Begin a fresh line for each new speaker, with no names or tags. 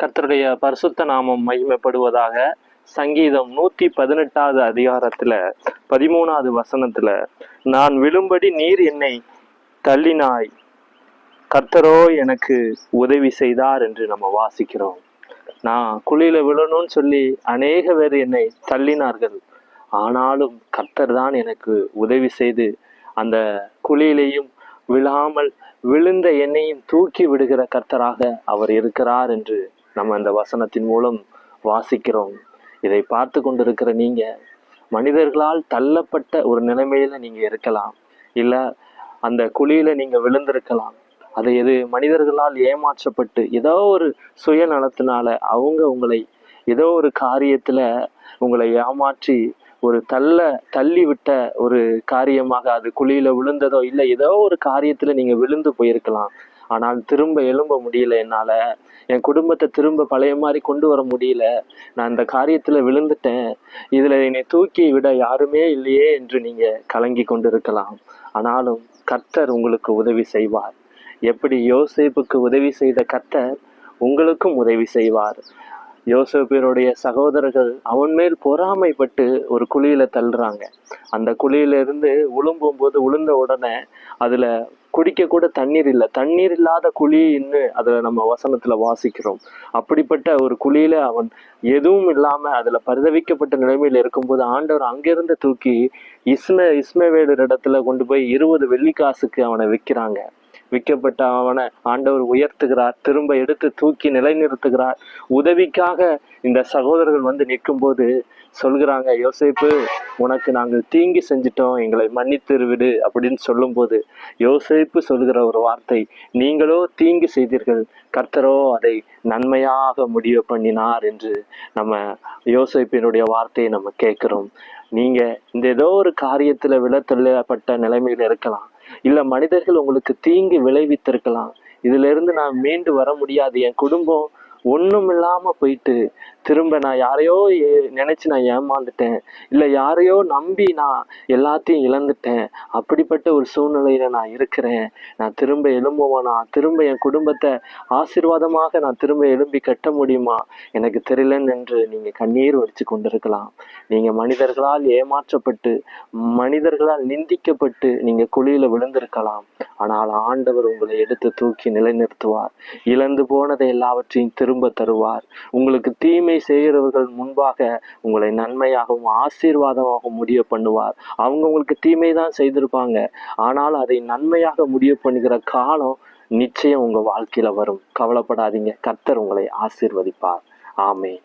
கர்த்தருடைய பரிசுத்த நாமம் மகிமைப்படுவதாக சங்கீதம் நூத்தி பதினெட்டாவது அதிகாரத்துல பதிமூணாவது வசனத்துல நான் விழும்படி நீர் என்னை தள்ளினாய் கர்த்தரோ எனக்கு உதவி செய்தார் என்று நம்ம வாசிக்கிறோம். நான் குழியில விழணும்னு சொல்லி அநேக பேர் என்னை தள்ளினார்கள். ஆனாலும் கர்த்தர் தான் எனக்கு உதவி செய்து அந்த குழியிலையும் விழாமல் விழுந்த எண்ணெயும் தூக்கி விடுகிற கர்த்தராக அவர் இருக்கிறார் என்று நம்ம அந்த வசனத்தின் மூலம் வாசிக்கிறோம். இதை பார்த்து கொண்டிருக்கிற நீங்கள் மனிதர்களால் தள்ளப்பட்ட ஒரு நிலைமையில் நீங்கள் இருக்கலாம். இல்லை அந்த குழியில் நீங்கள் விழுந்திருக்கலாம். அது எது மனிதர்களால் ஏமாற்றப்பட்டு ஏதோ ஒரு சுயநலத்தினால அவங்க உங்களை ஏதோ ஒரு காரியத்தில் உங்களை ஏமாற்றி ஒரு தள்ள தள்ளி விட்ட ஒரு காரியமாக அது குழியில விழுந்ததோ இல்லை ஏதோ ஒரு காரியத்துல நீங்க விழுந்து போயிருக்கலாம். ஆனால் திரும்ப எழும்ப முடியல என்னால. என் குடும்பத்தை திரும்ப பழைய மாதிரி கொண்டு வர முடியல. நான் இந்த காரியத்துல விழுந்துட்டேன். இதுல என்னை தூக்கி விட யாருமே இல்லையே என்று நீங்க கலங்கி கொண்டிருக்கலாம். ஆனாலும் கர்த்தர் உங்களுக்கு உதவி செய்வார். எப்படி யோசிப்புக்கு உதவி செய்த கர்த்தர் உங்களுக்கும் உதவி செய்வார். யோசேப்பினுடைய சகோதரர்கள் அவன் மேல் பொறாமைப்பட்டு ஒரு குழியில தள்ளுறாங்க. அந்த குழியிலிருந்து உளும்பும் போது உளுந்த உடனே அதுல குடிக்க கூட தண்ணீர் இல்லை. தண்ணீர் இல்லாத குழி இன்னு அதுல நம்ம வசனத்துல வாசிக்கிறோம். அப்படிப்பட்ட ஒரு குழியில அவன் எதுவும் இல்லாம அதுல பரிதவிக்கப்பட்ட நிலைமையில இருக்கும்போது ஆண்டவர் அங்கிருந்து தூக்கி இஸ்ம இஸ்மவேலர் இடத்துல கொண்டு போய் இருபது வெள்ளிக்காசுக்கு அவனை விற்கிறாங்க. விற்கப்பட்ட அவனை ஆண்டவர் உயர்த்துகிறார் திரும்ப எடுத்து தூக்கி நிலைநிறுத்துகிறார். உதவிக்காக இந்த சகோதரர்கள் வந்து நிற்கும்போது சொல்கிறாங்க யோசேப்பு உனக்கு நாங்கள் தீங்கி செஞ்சிட்டோம் எங்களை மன்னித்து விடு அப்படின்னு சொல்லும்போது யோசேப்பு சொல்கிற ஒரு வார்த்தை நீங்களோ தீங்கு செய்தீர்கள் கர்த்தரோ அதை நன்மையாக முடிவு பண்ணினார் என்று நம்ம யோசேப்பினுடைய வார்த்தையை நம்ம கேட்கிறோம். நீங்க இந்த ஏதோ ஒரு காரியத்துல விழத்தள்ளப்பட்ட நிலைமையில் இருக்கலாம். இல்ல மனிதர்கள் உங்களுக்கு தீங்கு விளைவித்திருக்கலாம். இதுல இருந்து நான் மீண்டு வர முடியாது. என் குடும்பம் ஒன்றும் இல்லாமல் போயிட்டு திரும்ப நான் யாரையோ ஏ- நான் ஏமாந்துட்டேன். இல்லை யாரையோ நம்பி நான் எல்லாத்தையும் இழந்துட்டேன். அப்படிப்பட்ட ஒரு சூழ்நிலையில் நான் இருக்கிறேன். நான் திரும்ப எழும்புவேனா? திரும்ப என் குடும்பத்தை ஆசீர்வாதமாக நான் திரும்ப எழும்பி கட்ட முடியுமா? எனக்கு தெரியலன்னு என்று நீங்கள் கண்ணீர் வடித்து கொண்டிருக்கலாம். நீங்கள் மனிதர்களால் ஏமாற்றப்பட்டு மனிதர்களால் நிந்திக்கப்பட்டு நீங்கள் குழியில் விழுந்திருக்கலாம். ஆனால் ஆண்டவர் உங்களை எடுத்து தூக்கி நிலைநிறுத்துவார். இழந்து போனதை எல்லாவற்றையும் திரும்ப தருவார். உங்களுக்கு தீமை செய்கிறவர்கள் முன்பாக உங்களை நன்மையாகவும் ஆசீர்வாதமாகவும் முடிவு பண்ணுவார். அவங்க உங்களுக்கு தீமை தான் செய்திருப்பாங்க. ஆனால் அதை நன்மையாக முடிவு பண்ணுகிற காலம் நிச்சயம் உங்கள் வாழ்க்கையில் வரும். கவலைப்படாதீங்க. கர்த்தர் உங்களை ஆசீர்வதிப்பார். ஆமென்.